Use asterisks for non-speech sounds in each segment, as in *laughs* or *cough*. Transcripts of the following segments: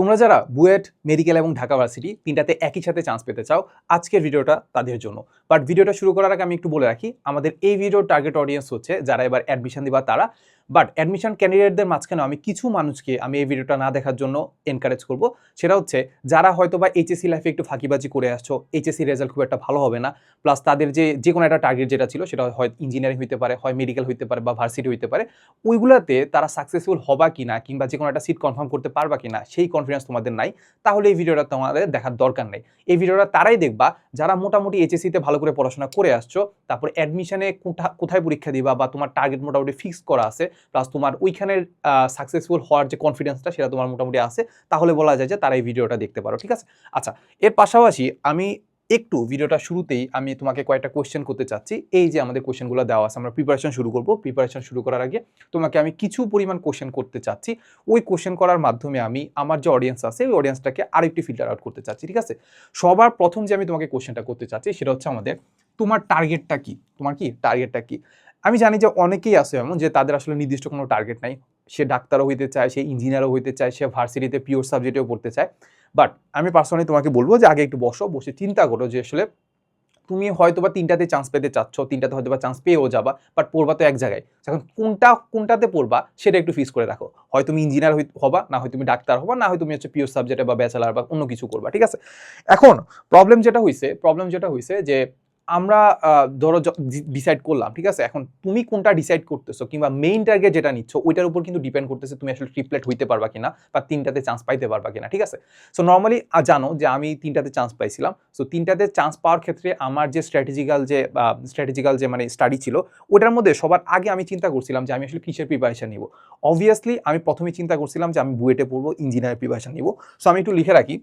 তোমরা যারা বুয়েট, মেডিকেল এবং ঢাকা ভার্সিটি তিনটাতে একই সাথে চান্স পেতে চাও, আজকের ভিডিওটা তাদের জন্য। বাট ভিডিওটা শুরু করার আগে আমি একটু বলে রাখি, আমাদের এই ভিডিওর টার্গেট অডিয়েন্স হচ্ছে যারা এবার অ্যাডমিশন দিবা তারা বাট অ্যাডমিশন ক্যান্ডিডেটদের মাঝখানে আমি কিছু মানুষকে আমি এই ভিডিওটা না দেখার জন্য এনকারেজ করব। সেটা হচ্ছে, যারা হয়তো বা এইচএসসি লাইফে একটু ফাঁকিবাজি করে আসছো এইচএসসি রেজাল্ট খুব একটা ভালো হবে না। প্লাস তাদের যে যে কোনো একটা টার্গেট যেটা ছিল, সেটা হয় ইঞ্জিনিয়ারিং হইতে পারে, হয় মেডিকেল হইতে পারে বা ভার্সিটি হইতে পারে, ওইগুলাতে তারা সাকসেসফুল হবা কিনা কিংবা যে কোনো একটা সিট কনফার্ম করতে পারবা কিনা, সেই কনফিডেন্স তোমাদের নাই। তাহলে এই ভিডিওটা তোমাদের দেখার দরকার নেই। এই ভিডিওটা তারাই দেখবা, যারা মোটামুটি এইচএসসিতে ভালো করে পড়াশোনা করে আসছো, তারপর অ্যাডমিশনে কোথায় পরীক্ষা দিবা বা তোমার টার্গেট মোটামুটি ফিক্স করা আছে প্লাস তোমার ওইখানের সাকসেসফুল হওয়ার যে কনফিডেন্সটা সেটা তোমার মোটামুটি আছে, তাহলে বলা যায় যে তারা এই ভিডিওটা দেখতে পারো, ঠিক আছে? আচ্ছা এর পাশাপাশি আমি একটু ভিডিওটা শুরুতেই আমি তোমাকে কয়েকটা কোয়েশ্চেন করতে চাচ্ছি। এই যে আমাদের কোয়েশ্চেনগুলো দেওয়া আছে, আমরা প্রিপারেশন শুরু করব। প্রিপারেশন শুরু করার আগে তোমাকে আমি কিছু পরিমাণ কোয়েশ্চেন করতে চাচ্ছি। ওই কোয়েশ্চেন করার মাধ্যমে আমি আমার যে অডিয়েন্স আছে, ওই অডিয়েন্সটাকে আরেকটু ফিল্টার আউট করতে চাচ্ছি, ঠিক আছে? সবার প্রথম যে আমি তোমাকে কোয়েশ্চেনটা করতে চাচ্ছি, সেটা হচ্ছে আমাদের তোমার টার্গেটটা কি? তোমার কি টার্গেটটা কি? আমি জানি যে অনেকেই আছে এমন যে তাদের আসলে নির্দিষ্ট কোনো টার্গেট নাই। সে ডাক্তারও হইতে চায়, সে ইঞ্জিনিয়ারও হইতে চায়, সে ভার্সিটিতে পিওর সাবজেক্টেও পড়তে চায়। বাট আমি পার্সোনালি তোমাকে বলব যে আগে একটু বসো, বসে চিন্তা করো যে আসলে তুমি হয়তো বা তিনটাতে চান্স পেতে চাচ্ছ, তিনটাতে হয়তো বা চান্স পেয়েও যাবা বাট পড়বা তো এক জায়গায়। এখন কোনটা, কোনটাতে পড়বা সেটা একটু ফিক্স করে রাখো হয় তুমি ইঞ্জিনিয়ার হবা, না হয় তুমি ডাক্তার হবা, না হয় তুমি হচ্ছে পিওর সাবজেক্টে বা ব্যাচেলার বা অন্য কিছু করবা, ঠিক আছে? এখন প্রবলেম যেটা হয়েছে প্রবলেম যেটা হয়েছে যে আমরা ধরো ডিসাইড করলাম, ঠিক আছে? এখন তুমি কোনটা ডিসাইড করতেছো কিংবা মেইন টার্গেট যেটা নিচ্ছ, ওইটার উপর কিন্তু ডিপেন্ড করতেছে তুমি আসলে ট্রিপলেট হইতে পারবা কিনা বা তিনটাতে চান্স পাইতে পারবা কিনা, ঠিক আছে? সো নর্মালি জানো যে আমি তিনটাতে চান্স পাইছিলাম। সো তিনটাতে চান্স পাওয়ার ক্ষেত্রে আমার যে স্ট্র্যাটেজিক্যাল যে স্ট্র্যাটেজিক্যাল যে মানে স্টাডি ছিল ওটার মধ্যে সবার আগে আমি চিন্তা করছিলাম যে আমি আসলে কিসের প্রিপারেশন নিব। অবভিয়াসলি আমি প্রথমে চিন্তা করছিলাম যে আমি বুয়েটে পড়ব ইঞ্জিনিয়ার প্রিপারেশন নিব। সো আমি একটু লিখে রাখি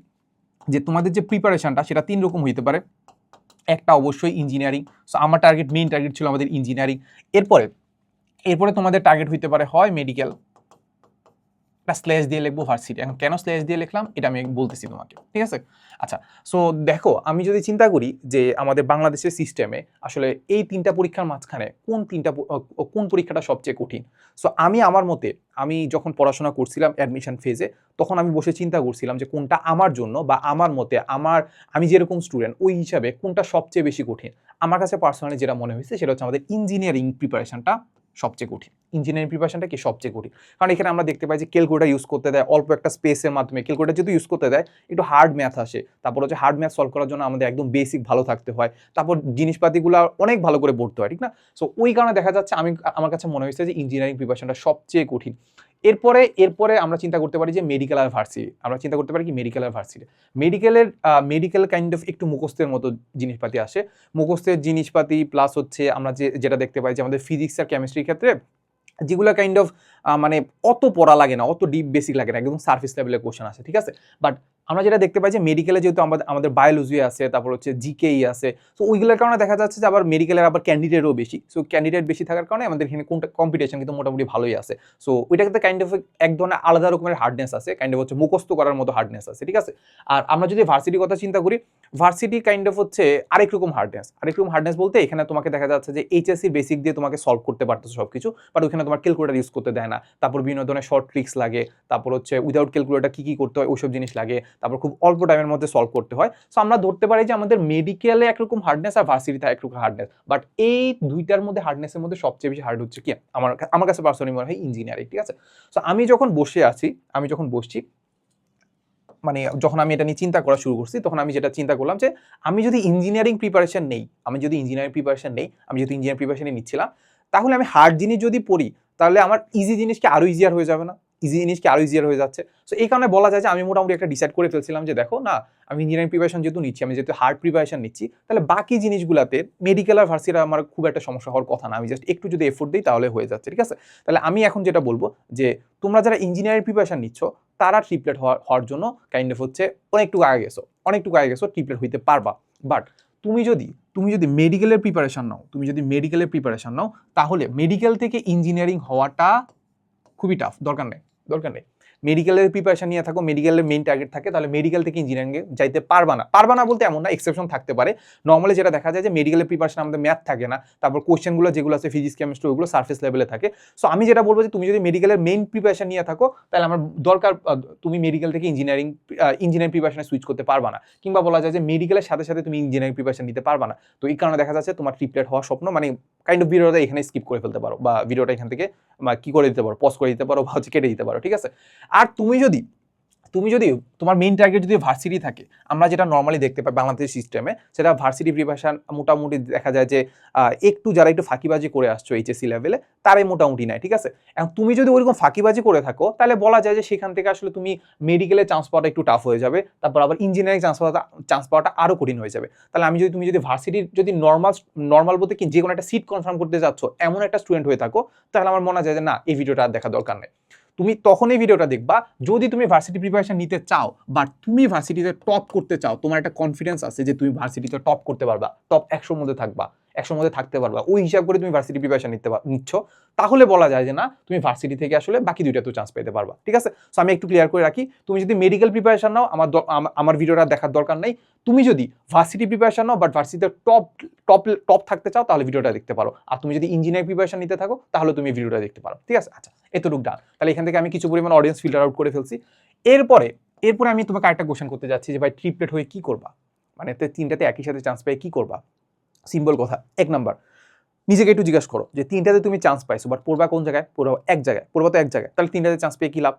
যে তোমাদের যে প্রিপারেশনটা সেটা তিন রকম হইতে পারে। একটা অবশ্যই ইঞ্জিনিয়ারিং সো আমার টার্গেট মেইন টার্গেট ছিল আমাদের ইঞ্জিনিয়ারিং এরপরে এরপরে তোমাদের টার্গেট হইতে পারে হয় মেডিকেল একটা স্ল্যাশ দিয়ে লিখব ভার্সিটি এখন কেন স্ল্যাশ দিয়ে লিখলাম, এটা আমি বলতেছি তোমাকে, ঠিক আছে? আচ্ছা সো দেখো, আমি যদি চিন্তা করি যে আমাদের বাংলাদেশের সিস্টেমে আসলে এই তিনটা পরীক্ষার মাঝখানে কোন তিনটা কোন পরীক্ষাটা সবচেয়ে কঠিন? সো আমি আমার মতে, আমি যখন পড়াশোনা করছিলাম অ্যাডমিশন ফেজে তখন আমি বসে চিন্তা করছিলাম যে কোনটা আমার জন্য বা আমার মতে আমার, আমি যেরকম স্টুডেন্ট ওই হিসাবে কোনটা সবচেয়ে বেশি কঠিন? আমার কাছে পার্সোনালি যেটা মনে হয়েছে, সেটা হচ্ছে আমাদের ইঞ্জিনিয়ারিং প্রিপারেশনটা সবচেয়ে কঠিন। ইঞ্জিনিয়ারিং প্রিপারেশনটা কি সবচেয়ে কঠিন? কারণ এখানে আমরা দেখতে পাই যে ক্যালকুলেটার ইউজ করতে দেয়, অল্প একটা স্পেসের মাধ্যমে। ক্যালকুলেটার যদি ইউজ করতে দেয়, একটু হার্ড ম্যাথ আসে। তারপর হচ্ছে হার্ড ম্যাথ সলভ করার জন্য আমাদের একদম বেসিক ভালো থাকতে হয়। তারপর জিনিসপাতিগুলো অনেক ভালো করে পড়তে হয়, ঠিক না? সো ওই কারণে দেখা যাচ্ছে আমি, আমার কাছে মনে হয়েছে যে ইঞ্জিনিয়ারিং প্রিপারেশনটা সবচেয়ে কঠিন। এরপরে এরপরে আমরা চিন্তা করতে পারি যে মেডিকেল আর ভার্সিটি আমরা চিন্তা করতে পারি কি মেডিকেল আর ভার্সিটি মেডিকেলের মেডিকেল কাইন্ড অফ একটু মুখস্থের মতো জিনিসপাতি আসে। মুখস্থের জিনিসপাতি প্লাস হচ্ছে আমরা যে, যেটা দেখতে পাই যে আমাদের ফিজিক্স আর কেমিস্ট্রির ক্ষেত্রে যেগুলো কাইন্ড অফ মানে অত পড়া লাগে না, অত ডিপ বেসিক লাগে না, একদম সার্ফিস লেভেলের কোশ্চেন আসে, ঠিক আছে? বাট আমরা যেটা দেখতে পাই যে মেডিকেলে যেহেতু আমাদের আমাদের বায়োলজি আছে, তারপর হচ্ছে জিকেই আছে সো ওইগুলোর কারণে দেখা যাচ্ছে যে আবার মেডিকেলের আবার ক্যান্ডিডেটও বেশি। সো ক্যান্ডিডেট বেশি থাকার কারণে আমাদের এখানে কোনটা কম্পিটিশন কিন্তু মোটামুটি ভালোই আছে। সো ওইটাতে কাইন্ড অফ এক ধরনের আলাদা রকমের হার্ডনেস আছে কাইন্ড অফ হচ্ছে মুখস্থ করার মতো হার্ডনেস আছে, ঠিক আছে? আর আমরা যদি ভার্সিটির কথা চিন্তা করি ভার্সিটি কাইন্ড অফ হচ্ছে আরেক রকম হার্ডনেস আরেক রকম হার্ডনেস বলতে এখানে তোমাকে দেখা যাচ্ছে যে এইচএসসি বেসিক দিয়ে তোমাকে সলভ করতে পারতো সব কিছু বাট ওখানে তোমার ক্যালকুলেটার ইউজ করতে দেয় না। তারপর বিভিন্ন ধরনের শর্ট ট্রিক্স লাগে, তারপর হচ্ছে উইদাউট ক্যালকুলেটার কী কী করতে হয়, ওইসব জিনিস লাগে। তারপর খুব অল্প টাইমের মধ্যে সলভ করতে হয়। সো আমরা ধরতে পারি যে আমাদের মেডিকেলে একরকম হার্ডনেস আর ভার্সিটিতে একরকম হার্ডনেস বাট এই দুইটার মধ্যে হার্ডনেসের মধ্যে সবচেয়ে বেশি হার্ড হচ্ছে কি? আমার আমার কাছে পার্সোনালি মনে হয় ইঞ্জিনিয়ারিং ঠিক আছে? সো আমি যখন বসে আছি, আমি যখন বসছি মানে যখন আমি এটা নিয়ে চিন্তা করা শুরু করছি, তখন আমি যেটা চিন্তা করলাম যে, আমি যদি ইঞ্জিনিয়ারিং প্রিপারেশন নেই, আমি যদি ইঞ্জিনিয়ারিং প্রিপারেশন নেই, আমি যদি ইঞ্জিনিয়ারিং প্রিপারেশনে নিচ্ছিলাম, তাহলে আমি হার্ড জিনিস যদি পড়ি, তাহলে আমার ইজি জিনিসকে আরও ইজিয়ার হয়ে যাবে না। ইজি জিনিসকে আরও ইজিয়ার হয়ে যাচ্ছে? সো এই কারণে বলা যায় যে আমি মোটামুটি একটা ডিসাইড করে ফেলছিলাম যে দেখো, না, আমি ইঞ্জিনিয়ারিং প্রিপারেশন যেহেতু নিচ্ছি, আমি যেহেতু হার্ড প্রিপারেশন নিচ্ছি, তাহলে বাকি জিনিসগুলোতে মেডিকেল আর ভার্সিটি আমার খুব একটা সমস্যা হওয়ার কথা না। আমি জাস্ট একটু যদি এফোর্ট দিই তাহলে হয়ে যাচ্ছে, ঠিক আছে? তাহলে আমি এখন যেটা বলব যে তোমরা যারা ইঞ্জিনিয়ারিং প্রিপারেশন নিচ্ছ, তারা ট্রিপলেট হওয়ার হওয়ার জন্য কাইন্ড অফ হচ্ছে অনেকটুকু আগে গেছো, অনেকটুকু আগে গেছো ট্রিপলেট হইতে পারবা। বাট তুমি যদি তুমি যদি মেডিকেলের প্রিপারেশন নাও, তুমি যদি মেডিকেলের প্রিপারেশন নাও, তাহলে মেডিকেল থেকে ইঞ্জিনিয়ারিং হওয়াটা খুবই টাফ দরকার নেই। দরকার নেই মেডিকেলের প্রিপারেশন নিয়ে থাকো মেডিকেলের মেইন টার্গেট থাকে, তাহলে মেডিকেল থেকে ইঞ্জিনিয়ারিংয়ে যাইতে পারবা না। পারবা না বলতে এমন না এক্সেপশন থাকতে পারে। নর্মালি যেটা দেখা যায় যে মেডিকেলের প্রিপারেশন আমাদের ম্যাথ থাকে না, তারপর কোশ্চেনগুলো যেগুলো আছে ফিজিক্স কেমিস্ট্রি ওগুলো সার্ফেস লেভেলে থাকে। সো আমি যেটা বলব যে তুমি যদি মেডিকেলের মেইন প্রিপারেশন নিয়ে থাকো, তাহলে আমার দরকার তুমি মেডিকেল থেকে ইঞ্জিনিয়ারিং ইঞ্জিনিয়ারিং প্রিপারেশনে সুইচ করতে পারবা না। কিংবা বলা যায় যে মেডিকেলের সাথে সাথে তুমি ইঞ্জিনিয়ারিং প্রিপারেশন নিতে পারবা না। তো এই কারণে দেখা যাচ্ছে তোমার ট্রিপলেট হওয়ার স্বপ্ন মানে কাইন্ড অফ ভিডিওটা এখানে স্কিপ করে ফেলতে পারো, বা ভিডিওটা এখান থেকে কি করে দিতে পারো পজ করে দিতে পারো, বা হচ্ছে কেটে দিতে পারো, ঠিক আছে? আর তুমি যদি তুমি যদি তোমার মেইন টার্গেট যদি ভার্সিটি থাকে, আমরা যেটা নর্মালি দেখতে পাই বাংলাদেশ সিস্টেমে সেটা ভার্সিটি প্রিপারেশন মোটামুটি দেখা যায় যে একটু যারা একটু ফাঁকিবাজি করে আসছো এইচএসসি লেভেলে তারাই মোটামুটি নাই ঠিক আছে? এখন তুমি যদি ওইরকম ফাঁকিবাজি করে থাকো, তাহলে বলা যায় যে সেখান থেকে আসলে তুমি মেডিকেলে চান্স পাওয়াটা একটু টাফ হয়ে যাবে, তারপর আবার ইঞ্জিনিয়ারিং চান্স পাওয়াটা চান্স পাওয়াটা আরও কঠিন হয়ে যাবে। তাহলে আমি যদি, তুমি যদি ভার্সিটির যদি নর্মাল নর্মাল বলতে কি যে কোনো একটা সিট কনফার্ম করতে যাচ্ছ, এমন একটা স্টুডেন্ট হয়ে থাকো, তাহলে আমার মনে হয় যে না, এই ভিডিওটা আর দেখা দরকার নেই। তুমি তখন এই ভিডিওটা দেখবা, যদি তুমি ভার্সিটি প্রিপারেশন নিতে চাও বা তুমি ভার্সিটিতে টপ করতে চাও, তোমার একটা কনফিডেন্স আছে যে তুমি ভার্সিটিতে টপ করতে পারবা টপ একশোর মধ্যে থাকবা। একশোর মধ্যে থাকতে পারবা। ওই হিসাব করে তুমি ভার্সিটি প্রিপারেশন নিতে নিচ্ছ। তাহলে বলা যায় যে না, তুমি ভার্সিটি থেকে আসলে বাকি দুইটা তো চান্স পেতে পারবা। ঠিক আছে? সো আমি একটু ক্লিয়ার করে রাখি। তুমি যদি মেডিকেল প্রিপারেশন নাও, আমার আমার ভিডিওটা দেখার দরকার নেই। তুমি যদি ভার্সিটি প্রিপারেশন নাও বাট ভার্সিটিতে টপ টপ টপ থাকতে চাও, তাহলে ভিডিওটা দেখতে পারো। আর তুমি যদি ইঞ্জিনিয়ারিং প্রিপারেশন নিতে থাকো, তাহলে তুমি ভিডিওটা দেখতে পারো। ঠিক আছে? আচ্ছা এতটুকু ডান তাহলে এখান থেকে আমি কিছু পরিমাণ অডিয়েন্স ফিল্টার আউট করে ফেলছি। এরপরে এরপরে আমি তোমাকে আরেকটা কোশ্চেন করতে যাচ্ছি যে, ভাই ট্রিপলেট হয়ে কি করবা? মানে তিনটাতে একই সাথে চান্স পেয়ে কি করবা? সিম্পল কথা, এক নাম্বার নিজেকে একটু জিজ্ঞাসা করো যে তিনটাতে তুমি চান্স পাইছো বাট পড়বা কোন জায়গায়? পড়বা এক জায়গায়, পড়বা তো এক জায়গায়, তাহলে তিনটাতে চান্স পেয়ে কী লাভ?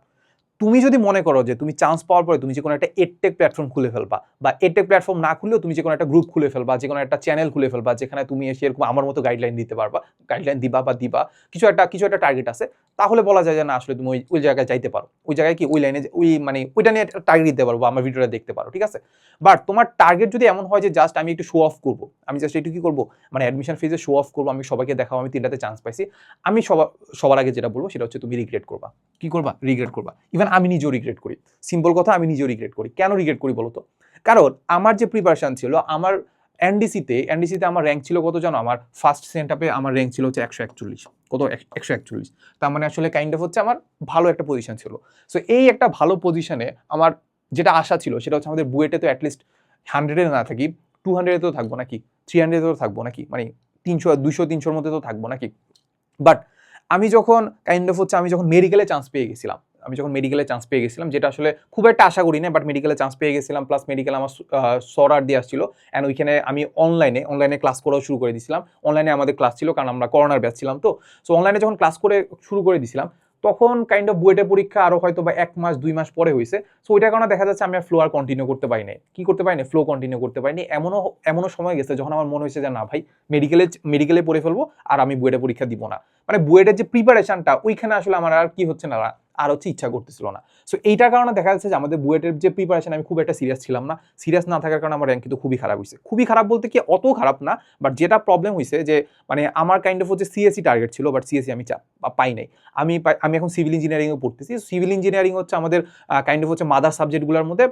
তুমি যদি মনে করো যে তুমি চান্স পাওয়ার পরে তুমি যে কোনো একটা এডটেক প্ল্যাটফর্ম খুলে ফেলবা বা এডটেক প্ল্যাটফর্ম না খুললেও তুমি যে কোনো একটা গ্রুপ খুলে ফেলবা যে কোনো একটা চ্যানেল খুলে ফেলবা, যেখানে তুমি এসে এরকম আমার মতো গাইডলাইন দিতে পারবা গাইডলাইন দিবা বা দিবা, কিছু একটা কিছু একটা টার্গেট আছে, তাহলে বলা যায় যে না, আসলে তুমি ওই ওই জায়গায় যাইতে পারো। ওই জায়গায় কি ওই লাইনে ওই মানে ওইটা নিয়ে টার্গেট দিতে পারো বা আমার ভিডিওটা দেখতে পারো, ঠিক আছে? বাট তোমার টার্গেট যদি এমন হয় যে জাস্ট আমি একটু শো অফ করব, আমি জাস্ট একটু কি করব? মানে অ্যাডমিশন ফিজে শো অফ করব, আমি সবাইকে দেখাবো, আমি তিনটাতে চান্স পাইছি, আমি সবার সবার আগে যেটা বলব সেটা হচ্ছে তুমি রিগ্রেট করবা। কি করবা? রিগ্রেট করবা। ইভেন আমি নিজেও রিগ্রেট করি। সিম্পল কথা, আমি নিজেও রিগ্রেট করি। কেন রিগ্রেট করি বলো তো কারণ আমার যে প্রিপারেশন ছিল, আমার এনডিসিতে এনডিসিতে আমার র্যাঙ্ক ছিল কত জানো? আমার ফার্স্ট সেন্টাপে আমার র্যাঙ্ক ছিল হচ্ছে একশো একচল্লিশ। কত? একশো একচল্লিশ। তার মানে আসলে কাইন্ড অফ হচ্ছে আমার ভালো একটা পজিশন ছিল। সো এই একটা ভালো পজিশনে আমার যেটা আশা ছিল, সেটা হচ্ছে আমাদের বুয়েটে তো অ্যাটলিস্ট হান্ড্রেডে না থাকি টু হান্ড্রেডে তো থাকব নাকি? থ্রি হান্ড্রেডে তো থাকব নাকি? মানে তিনশো দুশো তিনশোর মধ্যে তো থাকব নাকি? বাট আমি যখন কাইন্ড অফ হচ্ছে, আমি যখন মেডিকেলে চান্স পেয়ে গেছিলাম আমি যখন মেডিকেলে চান্স পেয়ে গেছিলাম, যেটা আসলে খুব একটা আশা করি না বাট মেডিকেলে চান্স পেয়ে গেছিলাম প্লাস মেডিকেল আমার সরার দিয়ে আসছিল অ্যান্ড ওইখানে আমি অনলাইনে অনলাইনে ক্লাস করাও শুরু করে দিয়েছিলাম অনলাইনে আমাদের ক্লাস ছিল, কারণ আমরা করোনার ব্যাচ ছিলাম তো। সো অনলাইনে যখন ক্লাস করে শুরু করে দিয়েছিলাম তখন কাইন্ড অফ বুয়েটের পরীক্ষা আরও হয়তো বা এক মাস, দুই মাস পরে হয়েছে। সো ওইটার কারণে দেখা যাচ্ছে আমি আর ফ্লো আর কন্টিনিউ করতে পারি নাই। কি করতে পারিনি ফ্লো কন্টিনিউ করতে পারিনি। এমনও এমনও সময় গেছে যখন আমার মনে হয়েছে যে, না ভাই মেডিকেলে মেডিকেলে পড়ে ফেলব, আর আমি বুয়েটে পরীক্ষা দিব না। মানে বুয়েটের যে প্রিপারেশনটা ওইখানে আসলে আমার আর কি হচ্ছে না আর হচ্ছে ইচ্ছা করতেছিল না। সো এইটার কারণে দেখা যাচ্ছে যে আমাদের বুয়েটের যে প্রিপারেশন আমি খুব একটা সিরিয়াস ছিলাম না। সিরিয়াস না থাকার কারণে আমার র্যাঙ্ক কিন্তু খুবই খারাপ হয়েছে। খুবই খারাপ বলতে কি অত খারাপ না বাট যেটা প্রবলেম হয়েছে যে মানে আমার কাইন্ড অফ হচ্ছে সিএসসি টার্গেট ছিল বাট সিএসসি আমি চা পাই নাই। আমি আমি এখন সিভিল ইঞ্জিনিয়ারিংও পড়তেছি। সিভিল ইঞ্জিনিয়ারিং হচ্ছে আমাদের কাইন্ড অফ হচ্ছে মাদার সাবজেক্টগুলোর মধ্যে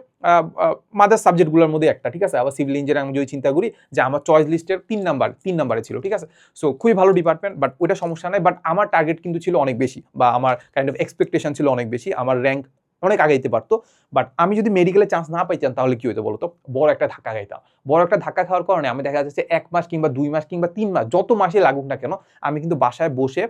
মাদার সাবজেক্টগুলোর মধ্যে একটা, ঠিক আছে? আবার সিভিল ইঞ্জিনিয়ারিং যদি চিন্তা করি যে আমার চয়েস লিস্টের তিন নাম্বার তিন নাম্বারে ছিল, ঠিক আছে? সো খুবই ভালো ডিপার্টমেন্ট বাট ওইটা সমস্যা নাই বাট আমার টার্গেট কিন্তু ছিল অনেক বেশি, বা আমার কাইন্ড অফ এক্সপেকটেশন ছিল অনেক বেশি, আমার র্যাঙ্ক অনেক আগে যেতে পারতো বাট আমি যদি মেডিকেলে চান্স না পাইতাম তাহলে কি হইতো বলতো? বড় একটা ধাক্কা খাইতাম। বড় একটা ধাক্কা খাওয়ার কারণে আমি দেখা যাচ্ছে এক মাস কিংবা দুই মাস কিংবা তিন মাস যত মাসে লাগুক না কেন, আমি কিন্তু বাসায় বসে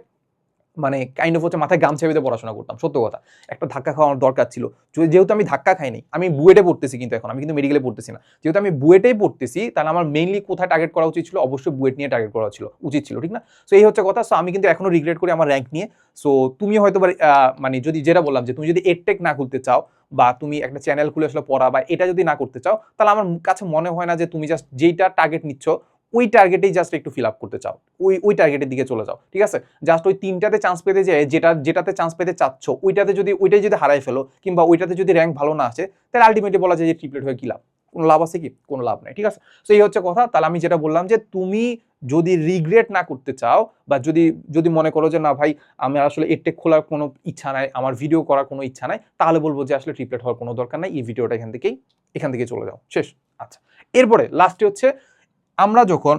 মানে কাইন্ড অফ হচ্ছে মাথায় গামছা বেঁধে পড়াশোনা করতাম, সত্য কথা। একটা ধাক্কা খাওয়ার দরকার ছিল। যেহেতু আমি ধাক্কা খাইনি, আমি বুয়েটে পড়তেছি কিন্তু এখন, আমি কিন্তু মেডিকেলে পড়তেছি না। যেহেতু আমি বুয়েটেই পড়তেছি, তাহলে আমার মেইনলি কোথায় টার্গেট করা উচিত ছিল? অবশ্যই বুয়েট নিয়ে টার্গেট করা ছিল, উচিত ছিল, ঠিক না? সো এই হচ্ছে কথা। সো আমি কিন্তু এখনও রিগ্রেট করি আমার র্যাঙ্ক নিয়ে। সো তুমি হয়তো মানে যদি যেটা বললাম যে, তুমি যদি এডটেক না খুলতে চাও বা তুমি একটা চ্যানেল খুলে আসলে পড়া বা এটা যদি না করতে চাও, তাহলে আমার কাছে মনে হয় না যে, তুমি জাস্ট যেইটা টার্গেট নিচ্ছ ওই টার্গেটেই জাস্ট একটু ফিল আপ করতে চাও। ওই ওই টার্গেটের দিকে চলে যাও, ঠিক আছে? জাস্ট ওই তিনটাতে চান্স পেতে যায়, যেটা, যেটাতে চান্স পেতে চাচ্ছ, ওইটাতে যদি, ওইটাই যদি হারাই ফেলো, কিংবা ওইটাতে যদি র্যাঙ্ক ভালো না আসে, তাহলে আলটিমেটলি বলা যায় যে ট্রিপলেট হয়ে কি লাভ? কোনো লাভ আছে কি? কোনো লাভ নাই, ঠিক আছে? তো এই হচ্ছে কথা। তাহলে আমি যেটা বললাম যে তুমি যদি রিগ্রেট না করতে চাও, বা যদি যদি মনে করো যে না ভাই, আমার আসলে এটেক খোলার কোনো ইচ্ছা নাই, আমার ভিডিও করার কোনো ইচ্ছা নাই, তাহলে বলব যে আসলে ট্রিপলেট হওয়ার কোনো দরকার নাই, এই ভিডিওটা এখান থেকেই, এখান থেকে চলে যাও, শেষ। আচ্ছা এরপরে লাস্টে হচ্ছে আমরা যখন,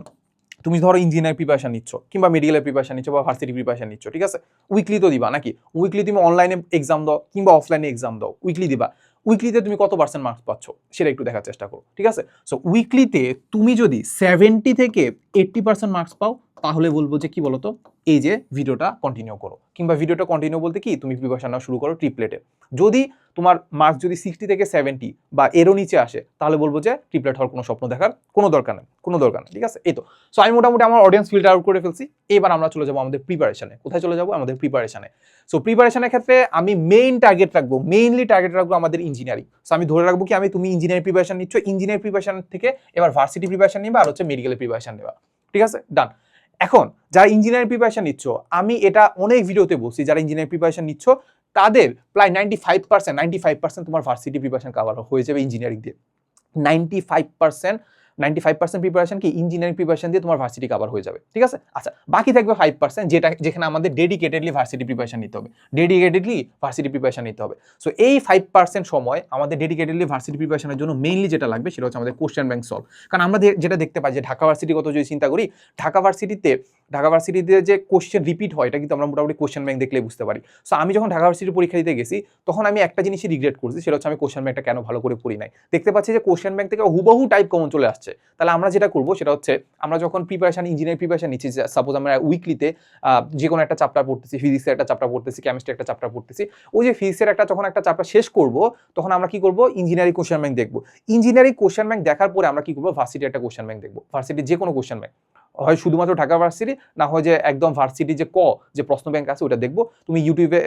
তুমি ধরো ইঞ্জিনিয়ার প্রিপারেশন নিচ্ছ, কিংবা মেডিকেলের প্রিপারেশন নিচ্ছ বা ভার্সিটি প্রিপারেশন নিচ্ছ, ঠিক আছে? উইকলি তো দিবা নাকি? উইকলি তুমি অনলাইনে এক্সাম দাও, কিংবা অফলাইনে এক্সাম দাও উইকলি দিবা। উইকলিতে তুমি কত পার্সেন্ট মার্কস পাচ্ছ? সেটা একটু দেখার চেষ্টা করো, ঠিক আছে? সো উইকলিতে তুমি যদি সেভেন্টি থেকে এইট্টি পার্সেন্ট মার্কস পাও তাহলে বলব যে কি বলতো? এই যে ভিডিওটা কন্টিনিউ করো। কিংবা ভিডিওটা কন্টিনিউ বলতে কি? তুমি প্রিপারেশন নেওয়া শুরু করো ট্রিপলেটে যদি তোমার মার্কস যদি সিক্সটি থেকে সেভেন্টি বা এরও নিচে আসে, তাহলে বলব যে ট্রিপলেট হওয়ার কোনো স্বপ্ন দেখার কোনো দরকার নেই। কোনো দরকার নেই, ঠিক আছে? এই তো। সো আমি মোটামুটি আমার অডিয়েন্স ফিল্টার আউট করে ফেলছি। এবার আমরা চলে যাব আমাদের প্রিপারেশনে কোথায় চলে যাব? আমাদের প্রিপারেশানে সো প্রিপারেশানের ক্ষেত্রে আমি মেইন টার্গেট রাখব। মেইনলি টার্গেট রাখব আমাদের ইঞ্জিনিয়ারিং সো আমি ধরে রাখব কি? আমি তুমি ইঞ্জিনিয়ারিং প্রিপারেশন নিচ্ছ। ইঞ্জিনিয়ারিং প্রিপারেশন থেকে এবার ভার্সিটি প্রিপারেশন নিবা আর হচ্ছে মেডিকেলের প্রিপারেশন নেবা। ঠিক আছে? ডান এখন, যারা ইঞ্জিনিয়ারিং প্রিপারেশন নিচ্ছ, আমি এটা অনেক ভিডিওতে বলছি, যারা ইঞ্জিনিয়ারিং প্রিপারেশন নিচ্ছ, তাদের প্রায় ninety five percent ninety five percent তোমার ভার্সিটি প্রিপারেশন কাভার হয়ে যাবে ইঞ্জিনিয়ারিং দিয়ে। Ninety five percent ninety five percent preparation কি ইঞ্জিনিয়ারিং প্রিপারেশন দিয়ে তোমার ভার্সিটি কাভার হয়ে যাবে, ঠিক আছে? আচ্ছা বাকি থাকবে ফাইভ পার্সেন্ট যেটা, যেখানে আমাদের ডেডিকেটেডলি ভার্সিটি প্রিপারেশন নিতে হবে। ডেডিকেটেডলি ভার্সিটি প্রিপারেশন নিতে হবে। সো এই ফাইভ পার্সেন্ট সময় আমাদের ডেডিকেটেডলি ভার্সিটি প্রিপারেশনের জন্য মেইনলি যেটা লাগবে সেটা হচ্ছে আমাদের কোশ্চেন ব্যাংক সলভ কারণ আমরা যেটা দেখতে পাই যে, ঢাকা ভার্সিটি কত যদি চিন্তা করি, ঢাকা ভার্সিটিতে ঢাকা ভার্সিটিতে যে কোশ্চেন রিপিট হয়, এটা কিন্তু আমরা মোটামুটি কোশ্চেন ব্যাংক দেখলে বুঝতে পারি। সো আমি যখন ঢাকা ভার্সিটি পরীক্ষা দিতে গেছি, তখন আমি একটা জিনিসই রিগ্রেট করছি, সেটা হচ্ছে আমি কোশ্চেন ব্যাংকটা কেন ভালো করে পড়ি নাই? দেখতে পাচ্ছি যে কোশ্চেন ব্যাংক থেকে হুবহু টাইপ কমন চলে আসছে তাহলে আমরা যেটা করব সেটা হচ্ছে, আমরা যখন প্রিপারেশন ইঞ্জিনিয়ার প্রিপারেশন নিচ্ছি সাপোজ আমরা উইকলিতে যে কোনো একটা চ্যাপ্টার পড়তেছি ফিজিক্সের একটা চ্যাপ্টার পড়তেছি কেমিস্ট্রি একটা চ্যাপ্টার পড়তেছি, ওই যে ফিজিক্সের একটা যখন একটা চ্যাপ্টার শেষ করব, তখন আমরা কি করব? ইঞ্জিনিয়ারিং কোশ্চেন ব্যাংক দেখব। ইঞ্জিনিয়ারিং কোশ্চেন ব্যাংক দেখার পরে আমরা কি করব? ভার্সিটি একটা কোশ্চেন ব্যাংক দেখব। ভার্সিটির যে কোনো কোশ্চেন ব্যাংক হয় শুধুমাত্র ঢাকা ভার্সিটি না হয় যে একদম ভার্সিটি যে ক, যে প্রশ্ন ব্যাংক আছে, ওটা দেখব। তুমি ইউটিউবে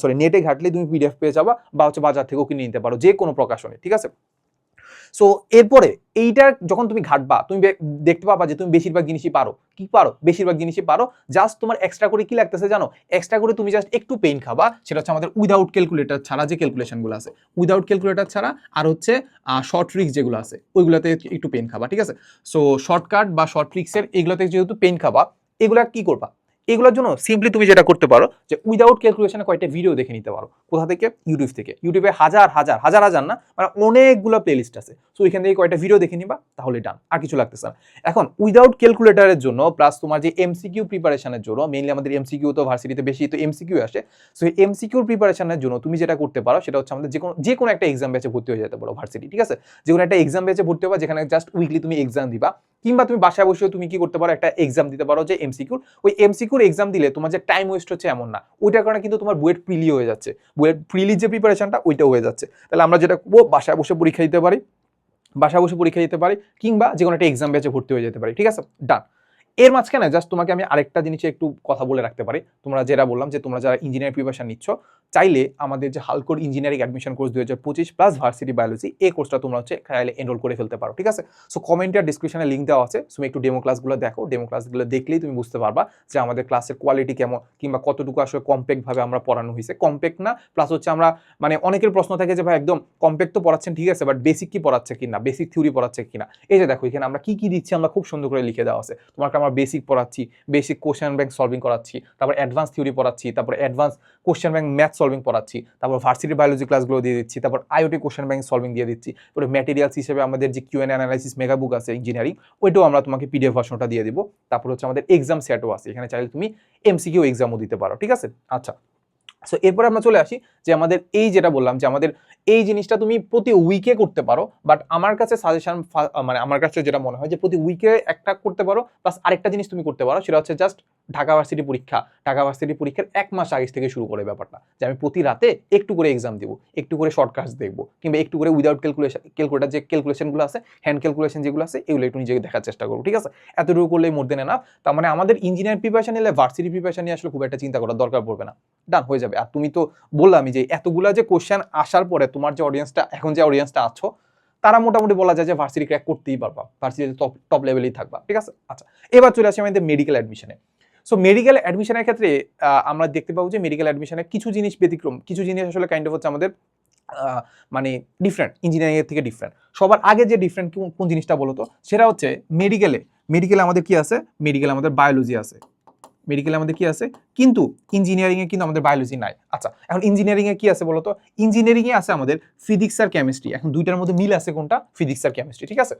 সরি নেটে ঘাটলে তুমি পিডিএফ পেয়ে যাবা, বা হচ্ছে বাজার থেকেও কিনে নিতে পারো যে কোনো প্রকাশনে, ঠিক আছে? সো এরপরে এইটা যখন তুমি ঘাটবা, তুমি দেখতে পাবা যে তুমি বেশিরভাগ জিনিসই পারো। কি পারো? বেশিরভাগ জিনিসই পারো। জাস্ট তোমার এক্সট্রা করে কি লাগতেছে জানো? এক্সট্রা করে তুমি জাস্ট একটু পেইন খাবা। সেটা হচ্ছে আমাদের উইদাউট ক্যালকুলেটর ছাড়া যে ক্যালকুলেশনগুলো আছে। উইদাউট ক্যালকুলেটর ছাড়া আর হচ্ছে শর্ট ট্রিক্স যেগুলো আছে, ওইগুলোতে একটু পেন খাবা, ঠিক আছে? সো শর্টকাট বা শর্ট ট্রিক্সের এগুলোতে যেহেতু পেন খাবা, এগুলা কি করবা? এগুলোর জন্য সিম্পলি তুমি যেটা করতে পারো যে উইদাউট ক্যালকুলেশনে কয়েকটা ভিডিও দেখে নিতে পারো। কোথা থেকে? ইউটিউব থেকে। ইউটিউবে হাজার হাজার হাজার হাজার না মানে অনেকগুলো প্লেলিস্ট আছে। সো এখান থেকে কয়েকটা ভিডিও দেখে নিবা, তাহলে ডান আর কিছু লাগতেছে না। এখন উইদাউট ক্যালকুলেটারের জন্য প্লাস তোমার যে এমসিকিউ প্রিপারেশনের জন্য মেইনলি আমাদের এমসিকিউ তো ভার্সিটিতে বেশি তো এমসিকিউ আসে। সো এই এমসিকিউর প্রিপারেশনের জন্য তুমি যেটা করতে পারো, সেটা হচ্ছে আমাদের যে কোনো যে কোনো একটা এক্সাম ব্যাচে ভর্তি হয়ে যেতে পারো ভার্সিটি ঠিক আছে? যে কোনো একটা এক্সাম ব্যাচে ভর্তি হবা, যেখানে জাস্ট উইকলি তুমি এক্সাম দিবা। কিংবা তুমি বাসায় বসেও তুমি কি করতে পারো, একটা এক্সাম দিতে পারো যে এমসিকিউর ওই এমসিকিউর এক্সাম দিলে তোমার যে টাইম ওয়েস্ট হচ্ছে এমন না। ওইটার কারণে কিন্তু তোমার বুয়েট প্রিলি হয়ে যাচ্ছে। বুয়েট প্রিলি যে প্রিপারেশনটা ওইটা হয়ে যাচ্ছে। তাহলে আমরা যেটা করব, বাসায় বসে পরীক্ষা দিতে পারি। বাসায় বসে পরীক্ষা দিতে পারি, কিংবা যে কোনো একটা এক্সাম ব্যাচে ভর্তি হয়ে যেতে পারি। ঠিক আছে? ডান এর মাঝখানে জাস্ট তোমাকে আমি আরেকটা জিনিসে একটু কথা বলে রাখতে পারি। তোমরা যেটা বললাম যে তোমরা যারা ইঞ্জিনিয়ার প্রিপারেশন নিচ্ছ, চাইলে আমাদের যে হালকোর ইঞ্জিনিয়ারিং অ্যাডমিশন কোর্স দুই হাজার পঁচিশ প্লাস ভার্সিটি বায়োলজি এই কোর্সটা তোমরা হচ্ছে চাইলে এনরোল করে ফেলতে পারো, ঠিক আছে? সো কমেন্টে আর ডিসক্রিপশনে লিঙ্ক দেওয়া আছে, তুমি একটু ডেমো ক্লাসগুলো দেখো ডেমো ক্লাসগুলো দেখলেই তুমি বুঝতে পারবা যে আমাদের ক্লাসের কোয়ালিটি কেমন কিংবা কতটুকু আসলে কম্প্যাক্ট ভাবে আমরা পড়ানো হয়েছে। কম্প্যাক্ট না প্লাস হচ্ছে আমরা মানে অনেকের প্রশ্ন থাকে যে ভাই একদম কম্প্যাক্ট তো পড়াচ্ছেন, ঠিক আছে বাট বেসিক কি পড়াচ্ছে কিনা বেসিক থিওরি পড়াচ্ছে কিনা? এই যে দেখো, এখানে আমরা কি কি দিচ্ছি আমরা খুব সুন্দর করে লিখে দেওয়া আছে। তোমাকে আমরা বেসিক পড়াচ্ছি বেসিক কোশ্চেন ব্যাংক সলভিং করাচ্ছি, তারপর অ্যাডভান্স থিওরি পড়াচ্ছি, তারপর advance question bank math solving পড়াচ্ছি, তারপর ভার্সিটি বায়োলজি ক্লাসগুলো দিয়ে দিচ্ছি, তারপর আইওটি কোশ্চেন ব্যাংক সলভিং দিয়ে দিচ্ছি, তারপরে ম্যাটেরিয়ালস হিসেবে আমাদের যে কিউএন অ্যানালাইসিস মেগা বুক আছে ইঞ্জিনিয়ারিং ওইটাও আমরা তোমাকে পিডিএফ ভার্সনটা দিয়ে দেবো, তারপর হচ্ছে আমাদের এক্সাম সেটও আছে, এখানে চাইলে তুমি এমসিকিউ এক্সামও দিতে পারো, ঠিক আছে? আচ্ছা সো এরপরে আমরা চলে আসি যে আমাদের এই যেটা বললাম যে আমাদের এই জিনিসটা তুমি প্রতি উইকে করতে পারো বাট আমার কাছে সাজেশন মানে আমার কাছে যেটা মনে হয় যে প্রতি উইকে একটা করতে পারো প্লাস আরেকটা জিনিস তুমি করতে পারো, সেটা হচ্ছে জাস্ট ঢাকা ভার্সিটি পরীক্ষা, ঢাকা ভার্সিটি পরীক্ষার এক মাস আগে থেকে শুরু করে ব্যাপারটা, যে আমি প্রতি রাতে একটু করে এক্সাম দিব, একটু করে শর্টকাটস দেখব, কিংবা একটু করে উইদাউট ক্যালকুলেশন ক্যালকুলেটার যে ক্যালকুলেশনগুলো আছে হ্যান্ড ক্যালকুলেশন যেগুলো আছে, এগুলো একটু নিজেকে দেখার চেষ্টা করব, ঠিক আছে? এতটুকু করলেই মোর দেন না তার মানে আমাদের ইঞ্জিনিয়ার প্রিপারেশন নিলে ভার্সিটি প্রিপারেশন নিয়ে আসলে খুব একটা চিন্তা করার দরকার পড়বে না ডান হয়ে যাবে। আর তুমি তো বললামই যে এতগুলা যে কোশ্চেন আসার পরে তোমার যে অডিয়েন্সটা এখন যে অডিয়েন্সটা আছো, তারা মোটামুটি বলা যায় যে ভার্সিটি ক্র্যাক করতেই পারবা ভার্সিটি টপ টপ লেভেলেই থাকবা, ঠিক আছে? আচ্ছা এবার চলে আসি আমাদের মেডিকেল অ্যাডমিশনে সো মেডিকেল অ্যাডমিশনের ক্ষেত্রে আমরা দেখতে পাবো যে মেডিকেল অ্যাডমিশনে কিছু জিনিস ব্যতিক্রম। কিছু জিনিস আসলে কাইন্ড অফ হচ্ছে আমাদের মানে ডিফারেন্ট ইঞ্জিনিয়ারিং এর থেকে ডিফারেন্ট সবার আগে যে ডিফারেন্ট কোন জিনিসটা বলো তো? সেটা হচ্ছে মেডিকেলে মেডিকেলে আমাদের কি আছে? মেডিকেল আমাদের বায়োলজি আছে। মেডিকেলে আমাদের কি আছে? কিন্তু ইঞ্জিনিয়ারিংয়ে কিন্তু আমাদের বায়োলজি নাই। আচ্ছা এখন ইঞ্জিনিয়ারিংয়ে কি আছে বলতো ইঞ্জিনিয়ারিংয়ে আছে আমাদের ফিজিক্স আর কেমিস্ট্রি এখন দুইটার মধ্যে মিল আছে কোনটা? ফিজিক্স আর কেমিস্ট্রি ঠিক আছে?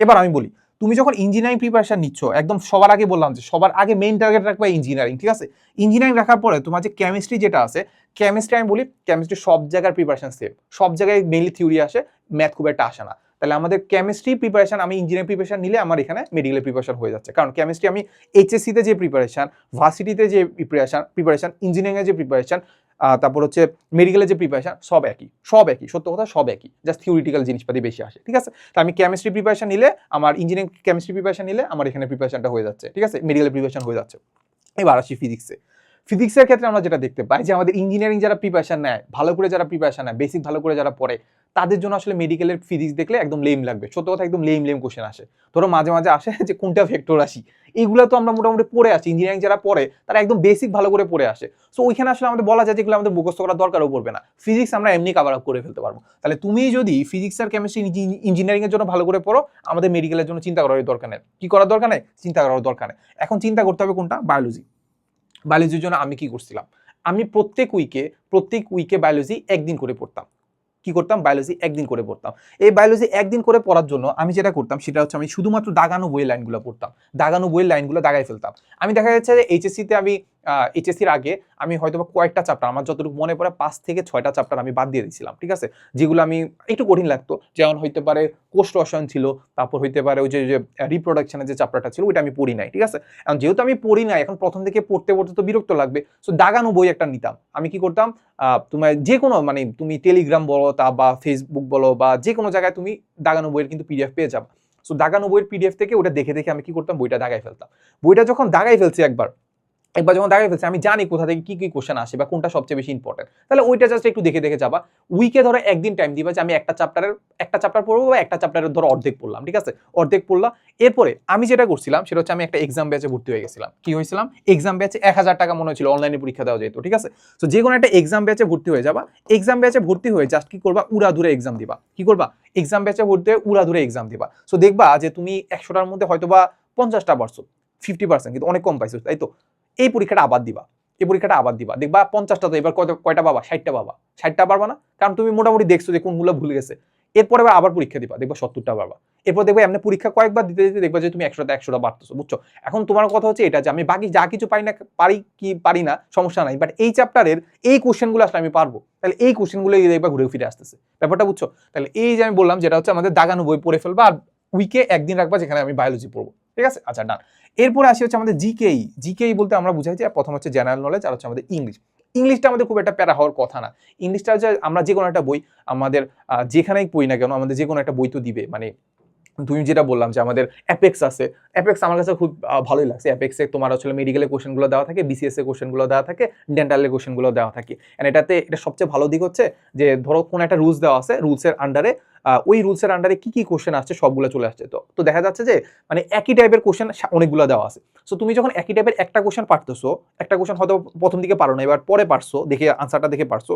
এবার আমি বলি তুমি যখন ইঞ্জিনিয়ারিং প্রিপারেশন নিচ্ছ, একদম সবার আগে বললাম যে সবার আগে মেইন টার্গেট রাখবে ইঞ্জিনিয়ারিং ঠিক আছে? ইঞ্জিনিয়ারিং রাখার পরে তোমার যে কেমিস্ট্রি যেটা আছে কেমিস্ট্রি আমি বলি কেমিস্ট্রি সব জায়গার প্রিপারেশন সেম সব জায়গায় মেইনলি থিওরি আসে ম্যাথ খুব একটা আসে না। তাহলে আমাদের কেমিস্ট্রি প্রিপারেশন আমি ইঞ্জিনিয়ারিং প্রিপারেশন নিলে আমার এখানে মেডিকেলের প্রিপারেশন হয়ে যাচ্ছে। কারণ কেমিস্ট্রি আমি এইচএসসিতে যে প্রিপারেশন ভার্সিটিতে যে প্রিপারেশন প্রিপারেশন ইঞ্জিনিয়ারিংয়ের যে প্রিপারেশন তারপর হচ্ছে মেডিকেলের যে প্রিপারেশান সব একই সব একই, সত্য কথা সব একই জাস্ট থিওরিটিক্যাল জিনিসপাতি বেশি আসে, ঠিক আছে? তো আমি কেমিস্ট্রি প্রিপারেশান নিলে, আমার ইঞ্জিনিয়ারিং কেমিস্ট্রি প্রিপারেশান নিলে, আমার এখানে প্রিপারেশানটা হয়ে যাচ্ছে, ঠিক আছে? মেডিকেলের প্রিপারেশান হয়ে যাচ্ছে। এবার আসি ফিজিক্সে ফিজিক্সের ক্ষেত্রে আমরা যেটা দেখতে পাই যে আমাদের ইঞ্জিনিয়ারিং যারা প্রিপারেশান নেয়, ভালো করে যারা প্রিপারেশান নেয় বেসিক ভালো করে যারা পড়ে তাদের জন্য আসলে মেডিকেলের ফিজিক্স দেখলে একদম লেম লাগবে। সত্য কথা, একদম লেম লেম কোশ্চেন আসে। ধরো মাঝে মাঝে আসে *laughs* যে কোনটা ভেক্টর আসি এইগুলো তো আমরা মোটামুটি পড়ে আসি ইঞ্জিনিয়ারিং যারা পড়ে, তারা একদম বেসিক ভালো করে পড়ে আসে। সো ওইখানে আসলে আমাদের বলা যায় যেগুলো আমাদের মুখস্থ করার দরকারও পড়বে না। ফিজিক্স আমরা এমনি কাভার আপ করে ফেলতে পারব। তাহলে তুমি যদি ফিজিক্স আর কেমিস্ট্রি ইঞ্জিনিয়ারিং এর জন্য ভালো করে পড়ো, আমাদের মেডিকেলের জন্য চিন্তা করার দরকার নেই। কি করার দরকার নেই? চিন্তা করার দরকার নেই। এখন চিন্তা করতে হবে কোনটা? বায়োলজি বায়োলজির জন্য আমি কি করছিলাম? আমি প্রত্যেক উইকে প্রত্যেক উইকে বায়োলজি একদিন করে পড়তাম। কি করতাম? বায়োলজি একদিন করে পড়তাম। এই বায়োলজি একদিন করে পড়ার জন্য আমি যেটা করতাম, সেটা হচ্ছে আমি শুধুমাত্র দাগানো বইয়ের লাইনগুলো পড়তাম। দাগানো বইয়ের লাইনগুলো দাগাই ফেলতাম। আমি দেখা যাচ্ছে যে এইচএসসিতে আমি এইচএসসির আগে আমি হয়তো কয়েকটা চ্যাপ্টার আমার যতটুকু মনে পড়ে পাঁচ থেকে ছয়টা চ্যাপ্টার আমি বাদ দিয়ে দিয়েছিলাম, ঠিক আছে? যেগুলো আমি একটু কঠিন লাগতো, যেমন হইতে পারে কোষ রসায়ন ছিল, তারপর হইতে পারে ওই যে রিপ্রোডাকশনের যে চ্যাপ্টারটা ছিল, ওইটা আমি পড়ি নাই, ঠিক আছে? এখন যেহেতু আমি পড়ি নাই, এখন প্রথম থেকে পড়তে পড়তে তো বিরক্ত লাগবে সো দাগানো বই একটা নিতাম। আমি কি করতাম? তোমার যে কোনো মানে তুমি টেলিগ্রাম বলো তা বা ফেসবুক বলো বা যে কোনো জায়গায় তুমি দাগানো বইয়ের কিন্তু পিডিএফ পেয়ে যাবে। সো দাগানো বইয়ের পিডিএফ থেকে ওটা দেখে দেখে আমি কি করতাম? বইটা দাগাই ফেলতাম। বইটা যখন দাগাই ফেলছি একবার একবার যখন দেখা ফেলছি আমি জানি কোথা থেকে কি কি কোশ্চেন আসে বা কোনটা সবচেয়ে বেশি ইম্পর্টেন্ট তাহলে ওইটা জাস্ট একটু দেখে দেখে যাবা। উইকে ধরো একদিন টাইম দিবা যে আমি একটা চ্যাপ্টারের একটা চ্যাপ্টার পড়ব বা একটা চ্যাপ্টারের ধরো অর্ধেক পড়লাম, ঠিক আছে? অর্ধেক পড়লাম এরপরে আমি যেটা করছিলাম সেটা হচ্ছে আমি একটা এক্সাম ব্যাচে ভর্তি হয়ে গেছিলাম। কি হয়েছিলাম? এক্সাম ব্যাচে এক হাজার টাকা মনে হয়েছিল অনলাইনে পরীক্ষা দেওয়া যেত, ঠিক আছে? তো যে কোনো একটা এক্সাম ব্যাচে ভর্তি হয়ে যাবা। এক্সাম ব্যাচে ভর্তি হয়ে জাস্ট কি করবা? উড়া ধরে এক্সাম দিবা। কি করবা? এক্সাম ব্যাচে ভর্তি হয়ে উড়া ধরে এক্সাম দিবা। সো দেখবা যে তুমি একশোটার মধ্যে হয়তো বা পঞ্চাশটা পারছ ফিফটি পার্সেন্ট কিন্তু অনেক কম পাইছো, তাই তো? এই পরীক্ষাটা আবার দিবা। এই পরীক্ষাটা আবার দিবা। দেখবা পঞ্চাশটা তো, এবার কয়টা কয়টা পাবা? ষাটটা পাবা। ষাটটা পারবা না? কারণ তুমি মোটামুটি দেখছ যে কোনগুলো ভুলে গেছে। এরপরে আবার আবার পরীক্ষা দিবা। দেখবা সত্তরটা পারবা এরপর দেখবে এমনি পরীক্ষা কয়েকবার দিতে দিতে দেখবা যে তুমি একশোটা একশোটা বাড়তেছো। বুঝছ? এখন তোমার কথা হচ্ছে এটা যে আমি বাকি যা কিছু পারি না, পারি কি, পারি না, সমস্যা নাই। বাট এই চ্যাপ্টারের এই কোশ্চেনগুলো আসলে আমি পারব। তাহলে এই কোশ্চেনগুলো দেখবা ঘুরে ফিরে আসতেছে। ব্যাপারটা বুঝছ? তাহলে এই যে আমি বললাম যেটা হচ্ছে আমাদের দাগানো বই পড়ে ফেলবা আর উইকে একদিন রাখবা যেখানে আমি বায়োলজি পড়ব। ঠিক আছে? আচ্ছা ডান এরপরে আসি হচ্ছে আমাদের জিকেই জিকেই বলতে আমরা বুঝাই যে প্রথম হচ্ছে জেনারেল নলেজ আর হচ্ছে আমাদের ইংলিশ ইংলিশটা আমাদের খুব একটা প্যারা হওয়ার কথা না। ইংলিশটা হচ্ছে আমরা যে কোনো একটা বই আমাদের যেখানেই পড়ি না কেন, আমাদের যে কোনো একটা বই তো দিবে। মানে তুমি যেটা বললাম যে আমাদের অ্যাপেক্স আছে। অ্যাপেক্স আমার কাছে খুব ভালোই লাগছে। অ্যাপেক্সে তোমার আসলে মেডিকেলের কোশ্চেনগুলো দেওয়া থাকে বিসিএস এর কোশ্চেনগুলো দেওয়া থাকে ডেন্টালের কোশ্চেনগুলো দেওয়া থাকে। এন্ড এটাতে, এটা সবচেয়ে ভালো দিক হচ্ছে যে ধরো কোনো একটা রুলস দেওয়া আছে রুলসের আন্ডারে ওই রুলসের আন্ডারে কি কি কোশ্চেন আসছে সবগুলো চলে আসছে। তো তো দেখা যাচ্ছে যে মানে একই টাইপের কোশ্চেন অনেকগুলো দেওয়া আছে। সো তুমি যখন একই টাইপের একটা কোশ্চেন পারতেছো, একটা কোশ্চেন হয়তো প্রথম দিকে পারো না, এবার পরে পারছ, দেখে আনসারটা দেখে পারছ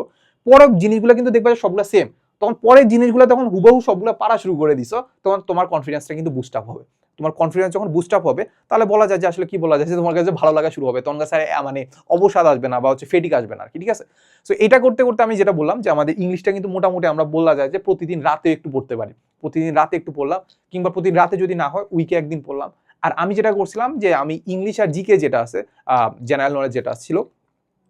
পরের জিনিসগুলো কিন্তু দেখবে সবগুলো সেম তখন পরের জিনিসগুলো তখন হুবহু সবগুলো পারা শুরু করে দিছো তখন তোমার কনফিডেন্সটা কিন্তু বুস্ট আপ হবে। তোমার কনফিডেন্স যখন বুস্ট আপ হবে, তাহলে বলা যায় যে আসলে কি বলা যায় যে তোমার কাছে ভালো লাগা শুরু হবে। তখন কাছে মানে অবসাদ আসবে না বা হচ্ছে ফেটিক আসবে না আর কি, ঠিক আছে? সো এটা করতে করতে আমি যেটা বললাম যে আমাদের ইংলিশটা কিন্তু মোটামুটি আমরা বলা যায় যে প্রতিদিন রাতে একটু পড়তে পারি। প্রতিদিন রাতে একটু পড়লাম, কিংবা প্রতিদিন রাতে যদি না হয় উইকে একদিন পড়লাম। আর আমি যেটা করছিলাম যে আমি ইংলিশ আর জিকে যেটা আছে জেনারেল নলেজ যেটা ছিল,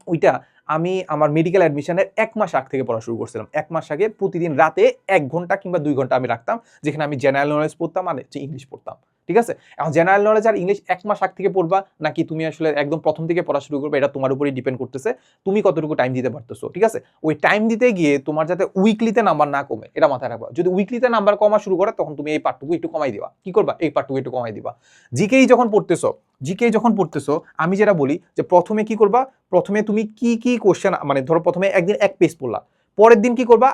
ওইটা আমি আমার মেডিকেল অ্যাডমিশনের এক মাস আগ থেকে পড়া শুরু করছিলাম। এক মাস আগে প্রতিদিন রাতে এক ঘণ্টা কিংবা দুই ঘণ্টা আমি রাখতাম, যেখানে আমি জেনারেল নলেজ পড়তাম মানে হচ্ছে ইংলিশ পড়তাম। ঠিক আছে? এখন জেনারেল নলেজ আর ইংলিশ এক মাস আগ থেকে পড়বা, নাকি তুমি আসলে একদম প্রথম থেকে পড়া শুরু করবে? এটা তোমার উপরেই ডিপেন্ড করতেছে। তুমি কতটুকু টাইম দিতে পারতেছো, ঠিক আছে? ওই টাইম দিতে গিয়ে তোমার যাতে উইকলিতে নাম্বার না কমে, এটা মাথায় রাখবা। যদি উইকলিতে নাম্বার কমা শুরু করে, তখন তুমি এই পার্টটুকু একটু কমাই দিবা। কি করবা? এই পার্টটুকু একটু কমাই দিবা। জিকেই যখন পড়তেছো জিকেই যখন পড়তেছো, আমি যেটা বলি যে প্রথমে কি করবা? প্রথমে তুমি কি কি কোশ্চেন মানে ধরো প্রথমে একদিন এক পেজ পড়লা। পরের দিন কি করবা?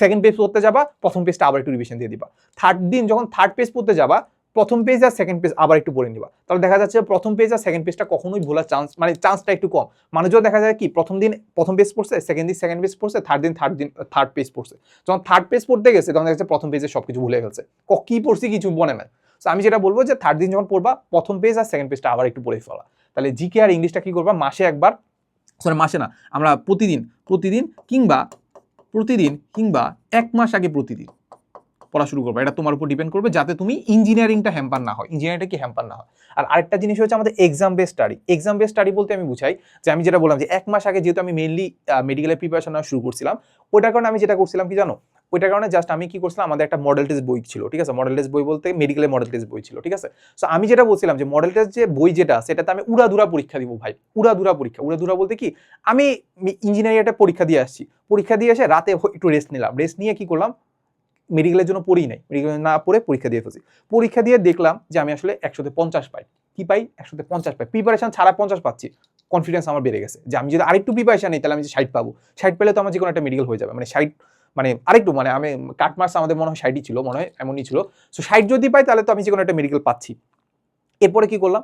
সেকেন্ড পেজ পড়তে যাবা, প্রথম পেজটা আবার একটু রিভিশন দিয়ে দিবা। থার্ড দিন যখন থার্ড পেজ পড়তে যাবা প্রথম পেজ আর সেকেন্ড পেজ আবার একটু পড়ে নিবা। তাহলে দেখা যাচ্ছে প্রথম পেজ আর সেকেন্ড পেজটা কখনোই ভোলার চান্স মানে চান্সটা একটু কম। মানে মানুষজন দেখা যায় কি, প্রথম দিন প্রথম পেজ পড়ছে সেকেন্ড দিন সেকেন্ড পেজ পড়ছে থার্ড দিন থার্ড দিন থার্ড পেজ পড়ছে। যখন থার্ড পেজ পড়তে গেছে, তখন দেখা যাচ্ছে প্রথম পেজে সব কিছু ভুলে গেছে। ক পড়ছি কিছু মনে নাই। তো আমি যেটা বলব যে থার্ড দিন যখন পড়বা, প্রথম পেজ আর সেকেন্ড পেজটা আবার একটু পড়ে ফেলা। তাহলে জিকে আর ইংলিশটা কি করবা? মাসে একবার সরি মাসে না, আমরা প্রতিদিন প্রতিদিন কিংবা প্রতিদিন কিংবা এক মাস আগে প্রতিদিন। পড়া শুরু করবে। এটা তোমার উপর ডিপেন্ড করবে যাতে তুমি ইঞ্জিনিয়ারিংটা হ্যাম্পার না হয়। ইঞ্জিনিয়ারিংটা কি হ্যাম্পার না হয়? আর আরেকটা জিনিস হচ্ছে আমাদের exam base study exam base study বলতে আমি বুঝাই যে আমি যেটা বললাম যে এক মাস আগে যেহেতু আমি মেইনলি মেডিকেলের প্রিপারেশন শুরু করছিলাম ওটার কারণে আমি যেটা করছিলাম কি জানো? ওইটার কারণে জাস্ট আমি কি করছিলাম, আমাদের একটা মডেল টেস্ট বই ছিল, ঠিক আছে? মডেল টেস্ট বই বলতে মেডিকেলের মডেল টেস্ট বই ছিল, ঠিক আছে? সো আমি যেটা বলছিলাম যে মডেল টেস্ট যে বই যেটা, সেটাতে আমি উড়াধুরা পরীক্ষা দিব ভাই। উড়াধুরা পরীক্ষা। উড়াধুরা বলতে কি, আমি ইঞ্জিনিয়ারিং একটা পরীক্ষা দিয়ে আসছি। পরীক্ষা দিয়ে এসে রাতে একটু রেস্ট নিলাম। রেস্ট নিয়ে কি করলাম? মেডিকেলের জন্য পড়ি নাই। মেডিকেল না পড়ে পরীক্ষা দিয়ে ফেলছি। পরীক্ষা দিয়ে দেখলাম যে আমি আসলে একশোতে পঞ্চাশ পাই। কি পাই? একশোতে পঞ্চাশ পাই। প্রিপারেশন ছাড়া পঞ্চাশ পাচ্ছি। কনফিডেন্স আমার বেড়ে গেছে। যে আমি যদি আরেকটু প্রিপারেশন নিই, তাহলে আমি ষাট পাবো। ষাট পেলে তো আমার যে কোনো একটা মেডিকেল হয়ে যাবে। মানে ষাট মানে আরেকটু মানে আমি কাট মার্কস আমাদের মনে হয় ষাটই ছিল, মনে হয় এমনই ছিল। সো ষাট যদি পাই, তাহলে তো আমি যে কোনো একটা মেডিকেল পাচ্ছি। এরপরে কি করলাম?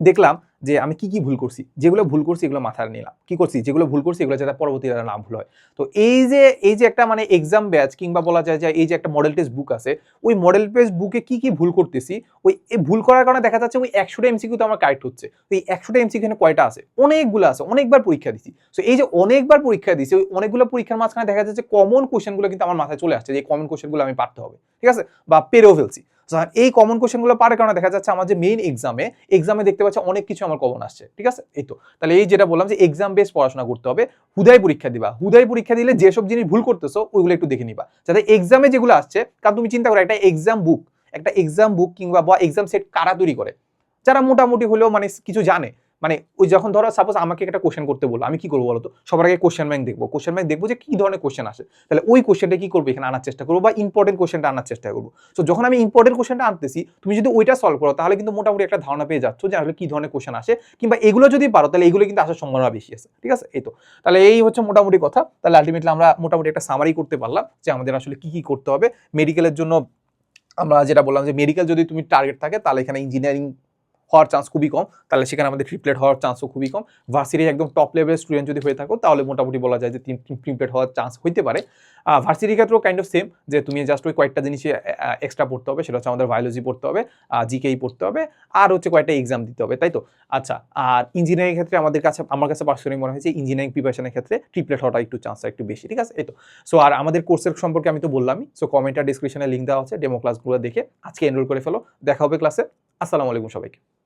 দেখলাম যে আমি কি কি ভুল করছি, যেগুলো ভুল করছি এগুলো মাথায় নিলাম। কি করছি? যেগুলো ভুল করছি এগুলো যাতে পরবর্তীতে না ভুল হয়। তো এই যে এই যে একটা মানে এক্সাম ব্যাচ কিংবা বলা যায় যে এই যে একটা মডেল টেস্ট বুক আছে, ওই মডেল টেস্ট বুকে কি কি ভুল করতেছি, ওই ভুল করার কারণে দেখা যাচ্ছে ওই একশোটা এমসিকিউ তো আমার কারেক্ট হচ্ছে। তো এই একশোটা এমসিকিউ এখানে কয়টা আছে? অনেকগুলো আছে, অনেকবার পরীক্ষা দিছি। সো এই যে অনেকবার পরীক্ষা দিছি, ওই অনেকগুলো পরীক্ষার মাঝখানে দেখা যাচ্ছে কমন কোশ্চেনগুলো কিন্তু আমার মাথায় চলে আসছে যে কমন কোশ্চেনগুলো আমি পারতে হবে। ঠিক আছে? বা পেরেও ফেলছি। So, এই কমন কোশ্চেনগুলো পারে কারণে দেখা যাচ্ছে আমার যে মেইন এক্সামে এক্সামে দেখতে পাচ্ছি অনেক কিছু আমার কমন আসছে ঠিক আছে? এই তো। তাহলে এই যেটা বললাম যে এক্সাম বেস পড়াশোনা করতে হবে হুদাই পরীক্ষা দিবা। হুদাই পরীক্ষা দিলে যেসব জিনিস ভুল করতেছো ওইগুলো একটু দেখে নিবা। যাতে এক্সামে যেগুলো আসছে কারণ তুমি চিন্তা করো একটা এক্সাম বুক একটা এক্সাম বুক কিংবা বা এক্সাম সেট কারা তৈরি করে? যারা মোটামুটি হলেও মানে কিছু জানে মানে ওই যখন ধরো সাপোজ আমাকে একটা কোশ্চেন করতে বলল, আমি কি করব বলো তো? সবার আগে কোশ্চেন ব্যাংক দেখব। কোশ্চেন ব্যাংক দেখব যে কি ধরনের কোশ্চেন আসে। তাহলে ওই কোশ্চেনটা কি করব? এখানে আনার চেষ্টা করব বা ইম্পর্টেন্ট কোশ্চেনটা আনার চেষ্টা করব। সো যখন আমি ইম্পর্টেন্ট কোশ্চেনটা আনতেছি, তুমি যদি ওইটা সলভ করো, তাহলে কিন্তু মোটামুটি একটা ধারণা পেয়ে যাচ্ছ যে আসলে কি ধরনের কোশ্চেন আসে কিংবা এগুলো যদি পারো, তাহলে এগুলো কিন্তু আসার সম্ভাবনা বেশি আছে। ঠিক আছে? এই তো। তাহলে এই হচ্ছে মোটামুটি কথা। তাহলে আলটিমেটলি আমরা মোটামুটি একটা সামারি করতে পারলাম যে আমাদের আসলে কি কি করতে হবে। মেডিকেলের জন্য আমরা যেটা বললাম যে মেডিকেল যদি তুমি টার্গেট থাকে, তাহলে এখানে ইঞ্জিনিয়ারিং হওয়ার চান্স খুবই কম। তাহলে সেখানে আমাদের ট্রিপলেট হওয়ার চান্সও খুবই কম। ভার্সিটির একদম টপ লেভেলের স্টুডেন্ট যদি হয়ে থাকো, তাহলে মোটামুটি বলা যায় যে তিন ট্রিপলেট হওয়ার চান্স হইতে পারে। ভার্সিটির ক্ষেত্রেও কাইন্ড অফ সেম যে তুমি জাস্ট ওই কয়েকটা জিনিসে এক্সট্রা পড়তে হবে, সেটা হচ্ছে আমাদের বায়োলজি পড়তে হবে জিকেই পড়তে হবে, আর হচ্ছে কয়েকটা এক্সাম দিতে হবে, তাই তো? আচ্ছা আর ইঞ্জিনিয়ারিং ক্ষেত্রে আমাদের কাছে, আমার কাছে পার্সোনালি মনে হয়েছে ইঞ্জিনিয়ারিং প্রিপারেশনের ক্ষেত্রে ট্রিপলেট হওয়াটা একটু চান্স একটু বেশি, ঠিক আছে? এই তো। সো আর আমাদের কোর্সের সম্পর্কে আমি তো বললামই সো কমেন্ট আর ডিসক্রিপশনে লিঙ্ক দেওয়া আছে ডেমো ক্লাসগুলো দেখে আজকে এনরোল করে ফেলো, দেখা হবে ক্লাসে আসসালামু আলাইকুম সবাইকে।